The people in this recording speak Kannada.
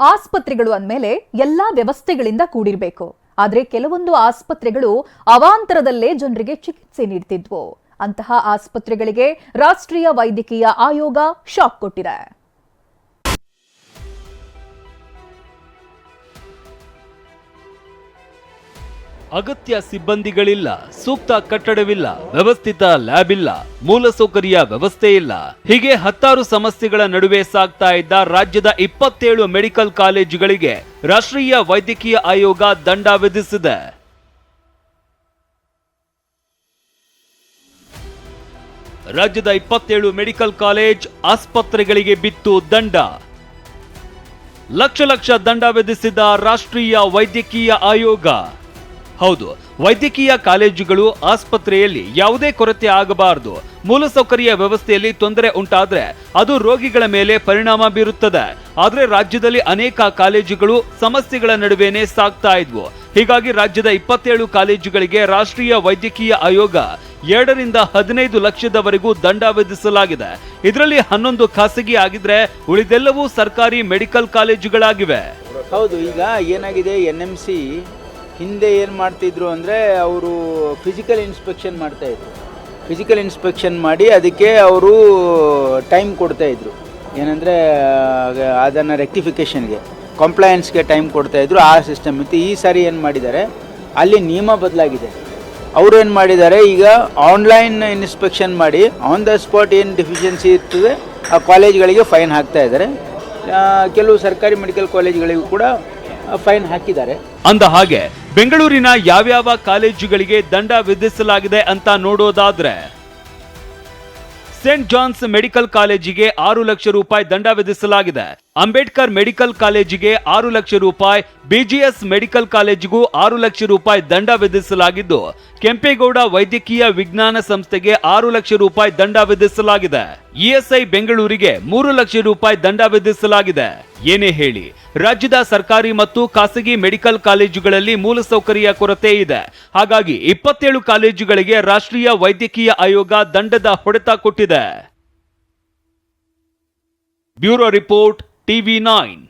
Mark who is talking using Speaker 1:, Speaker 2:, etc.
Speaker 1: ಆಸ್ಪತ್ರೆಗಳು ಅಂದಮೇಲೆ ಎಲ್ಲಾ ವ್ಯವಸ್ಥೆಗಳಿಂದ ಕೂಡಿರಬೇಕು. ಆದರೆ ಕೆಲವೊಂದು ಆಸ್ಪತ್ರೆಗಳು ಅವಾಂತರದಲ್ಲೇ ಜನರಿಗೆ ಚಿಕಿತ್ಸೆ ನೀಡ್ತಿದ್ವು. ಅಂತಹ ಆಸ್ಪತ್ರೆಗಳಿಗೆ ರಾಷ್ಟ್ರೀಯ ವೈದ್ಯಕೀಯ ಆಯೋಗ ಶಾಕ್ ಕೊಟ್ಟಿದೆ.
Speaker 2: ಅಗತ್ಯ ಸಿಬ್ಬಂದಿಗಳಿಲ್ಲ, ಸೂಕ್ತ ಕಟ್ಟಡವಿಲ್ಲ, ವ್ಯವಸ್ಥಿತ ಲ್ಯಾಬ್ ಇಲ್ಲ, ಮೂಲಸೌಕರ್ಯ ವ್ಯವಸ್ಥೆ ಇಲ್ಲ. ಹೀಗೆ ಹತ್ತಾರು ಸಮಸ್ಯೆಗಳ ನಡುವೆ ಸಾಗ್ತಾ ಇದ್ದ ರಾಜ್ಯದ ಇಪ್ಪತ್ತೇಳು ಮೆಡಿಕಲ್ ಕಾಲೇಜುಗಳಿಗೆ ರಾಷ್ಟ್ರೀಯ ವೈದ್ಯಕೀಯ ಆಯೋಗ ದಂಡ ವಿಧಿಸಿದೆ. ರಾಜ್ಯದ ಇಪ್ಪತ್ತೇಳು ಮೆಡಿಕಲ್ ಕಾಲೇಜ್ ಆಸ್ಪತ್ರೆಗಳಿಗೆ ಬಿತ್ತು ದಂಡ. ಲಕ್ಷ ಲಕ್ಷ ದಂಡ ವಿಧಿಸಿದ ರಾಷ್ಟ್ರೀಯ ವೈದ್ಯಕೀಯ ಆಯೋಗ. ಹೌದು, ವೈದ್ಯಕೀಯ ಕಾಲೇಜುಗಳು ಆಸ್ಪತ್ರೆಯಲ್ಲಿ ಯಾವುದೇ ಕೊರತೆ ಆಗಬಾರದು. ಮೂಲಸೌಕರ್ಯ ವ್ಯವಸ್ಥೆಯಲ್ಲಿ ತೊಂದರೆ ಉಂಟಾದ್ರೆ ಅದು ರೋಗಿಗಳ ಮೇಲೆ ಪರಿಣಾಮ ಬೀರುತ್ತದೆ. ಆದ್ರೆ ರಾಜ್ಯದಲ್ಲಿ ಅನೇಕ ಕಾಲೇಜುಗಳು ಸಮಸ್ಯೆಗಳ ನಡುವೆನೆ ಸಾಗ್ತಾ ಇದ್ವು. ಹೀಗಾಗಿ ರಾಜ್ಯದ ಇಪ್ಪತ್ತೇಳು ಕಾಲೇಜುಗಳಿಗೆ ರಾಷ್ಟ್ರೀಯ ವೈದ್ಯಕೀಯ ಆಯೋಗ ಎರಡರಿಂದ ಹದಿನೈದು ಲಕ್ಷದವರೆಗೂ ದಂಡ ವಿಧಿಸಲಾಗಿದೆ. ಇದರಲ್ಲಿ ಹನ್ನೊಂದು ಖಾಸಗಿ ಆಗಿದ್ರೆ ಉಳಿದೆಲ್ಲವೂ ಸರ್ಕಾರಿ ಮೆಡಿಕಲ್ ಕಾಲೇಜುಗಳಾಗಿವೆ.
Speaker 3: ಹೌದು, ಈಗ ಏನಾಗಿದೆ ಎನ್ ಎಂ ಸಿ ಹಿಂದೆ ಏನು ಮಾಡ್ತಿದ್ರು ಅಂದರೆ ಅವರು ಫಿಸಿಕಲ್ ಇನ್ಸ್ಪೆಕ್ಷನ್ ಮಾಡ್ತಾಯಿದ್ರು ಫಿಸಿಕಲ್ ಇನ್ಸ್ಪೆಕ್ಷನ್ ಮಾಡಿ ಅದಕ್ಕೆ ಅವರು ಟೈಮ್ ಕೊಡ್ತಾಯಿದ್ರು ಏನಂದರೆ ಅದನ್ನು ರೆಕ್ಟಿಫಿಕೇಷನ್ಗೆ ಕಂಪ್ಲಯನ್ಸ್ಗೆ ಟೈಮ್ ಕೊಡ್ತಾಯಿದ್ರು ಆ ಸಿಸ್ಟಮ್ ಇತ್ತು ಈ ಸಾರಿ ಏನು ಮಾಡಿದ್ದಾರೆ, ಅಲ್ಲಿ ನಿಯಮ ಬದಲಾಗಿದೆ. ಅವರು ಏನು ಮಾಡಿದ್ದಾರೆ, ಈಗ ಆನ್ಲೈನ್ ಇನ್ಸ್ಪೆಕ್ಷನ್ ಮಾಡಿ ಆನ್ ದ ಸ್ಪಾಟ್ ಏನು ಡೆಫಿಷಿಯನ್ಸಿ ಇರ್ತದೆ, ಆ ಕಾಲೇಜ್ಗಳಿಗೆ ಫೈನ್ ಹಾಕ್ತಾ ಇದ್ದಾರೆ. ಕೆಲವು ಸರ್ಕಾರಿ ಮೆಡಿಕಲ್ ಕಾಲೇಜ್ಗಳಿಗೂ ಕೂಡ ಫೈನ್ ಹಾಕಿದ್ದಾರೆ.
Speaker 2: ಅಂದ ಹಾಗೆ ಬೆಂಗಳೂರಿನ ಯಾವ್ಯಾವ ಕಾಲೇಜುಗಳಿಗೆ ದಂಡ ವಿಧಿಸಲಾಗಿದೆ ಅಂತ ನೋಡೋದಾದ್ರೆ ಸೇಂಟ್ ಜಾನ್ಸ್ ಮೆಡಿಕಲ್ ಕಾಲೇಜಿಗೆ ಆರು ಲಕ್ಷ ರೂಪಾಯಿ ದಂಡ ವಿಧಿಸಲಾಗಿದೆ. ಅಂಬೇಡ್ಕರ್ ಮೆಡಿಕಲ್ ಕಾಲೇಜಿಗೆ ಆರು ಲಕ್ಷ ರೂಪಾಯಿ ಬಿಜಿಎಸ್ ಮೆಡಿಕಲ್ ಕಾಲೇಜಿಗೂ ಆರು ಲಕ್ಷ ರೂಪಾಯಿ ದಂಡ ವಿಧಿಸಲಾಗಿದ್ದು, ಕೆಂಪೇಗೌಡ ವೈದ್ಯಕೀಯ ವಿಜ್ಞಾನ ಸಂಸ್ಥೆಗೆ ಆರು ಲಕ್ಷ ರೂಪಾಯಿ ದಂಡ ವಿಧಿಸಲಾಗಿದೆ. ಇಎಸ್ಐ ಬೆಂಗಳೂರಿಗೆ ಮೂರು ಲಕ್ಷ ರೂಪಾಯಿ ದಂಡ ವಿಧಿಸಲಾಗಿದೆ. ಏನೇ ಹೇಳಿ, ರಾಜ್ಯದ ಸರ್ಕಾರಿ ಮತ್ತು ಖಾಸಗಿ ಮೆಡಿಕಲ್ ಕಾಲೇಜುಗಳಲ್ಲಿ ಮೂಲಸೌಕರ್ಯ ಕೊರತೆ ಇದೆ. ಹಾಗಾಗಿ ಇಪ್ಪತ್ತೇಳು ಕಾಲೇಜುಗಳಿಗೆ ರಾಷ್ಟ್ರೀಯ ವೈದ್ಯಕೀಯ ಆಯೋಗ ದಂಡದ ಹೊಡೆತ ಕೊಟ್ಟಿದೆ. Bureau report TV nine